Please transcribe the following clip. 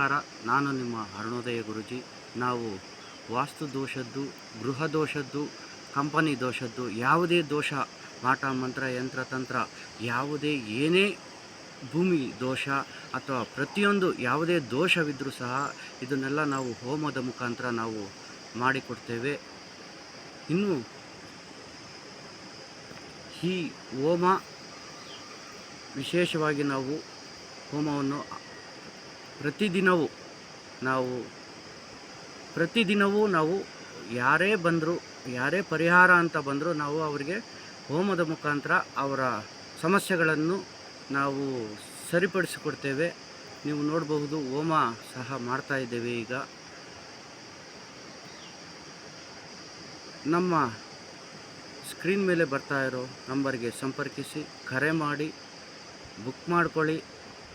ನಮಸ್ಕಾರ, ನಾನು ನಿಮ್ಮ ಅರುಣೋದಯ ಗುರುಜಿ. ನಾವು ವಾಸ್ತು ದೋಷದ್ದು ಗೃಹ ದೋಷದ್ದು ಕಂಪನಿ ದೋಷದ್ದು, ಯಾವುದೇ ದೋಷ ಮಾಟ ಮಂತ್ರ, ಯಂತ್ರ, ತಂತ್ರ, ಯಾವುದೇ ಏನೇ ಭೂಮಿ ದೋಷ ಅಥವಾ ಪ್ರತಿಯೊಂದು ಯಾವುದೇ ದೋಷವಿದ್ದರೂ ಸಹ ಇದನ್ನೆಲ್ಲ ನಾವು ಹೋಮದ ಮುಖಾಂತರ ನಾವು ಮಾಡಿಕೊಡ್ತೇವೆ. ಇನ್ನು ಈ ಹೋಮ, ವಿಶೇಷವಾಗಿ ನಾವು ಹೋಮವನ್ನು ಪ್ರತಿದಿನವೂ ನಾವು ಪ್ರತಿದಿನವೂ ನಾವು ಯಾರೇ ಬಂದರೂ, ಯಾರೇ ಪರಿಹಾರ ಅಂತ ಬಂದರೂ ನಾವು ಅವರಿಗೆ ಹೋಮದ ಮುಖಾಂತರ ಅವರ ಸಮಸ್ಯೆಗಳನ್ನು ನಾವು ಸರಿಪಡಿಸಿಕೊಡ್ತೇವೆ. ನೀವು ನೋಡಬಹುದು ಹೋಮ ಸಹ ಮಾಡ್ತಾ ಇದ್ದೇವೆ ಈಗ. ನಮ್ಮ ಸ್ಕ್ರೀನ್ ಮೇಲೆ ಬರ್ತಾ ಇರೋ ನಂಬರ್ಗೆ ಸಂಪರ್ಕಿಸಿ, ಕರೆ ಮಾಡಿ, ಬುಕ್ ಮಾಡ್ಕೊಳ್ಳಿ.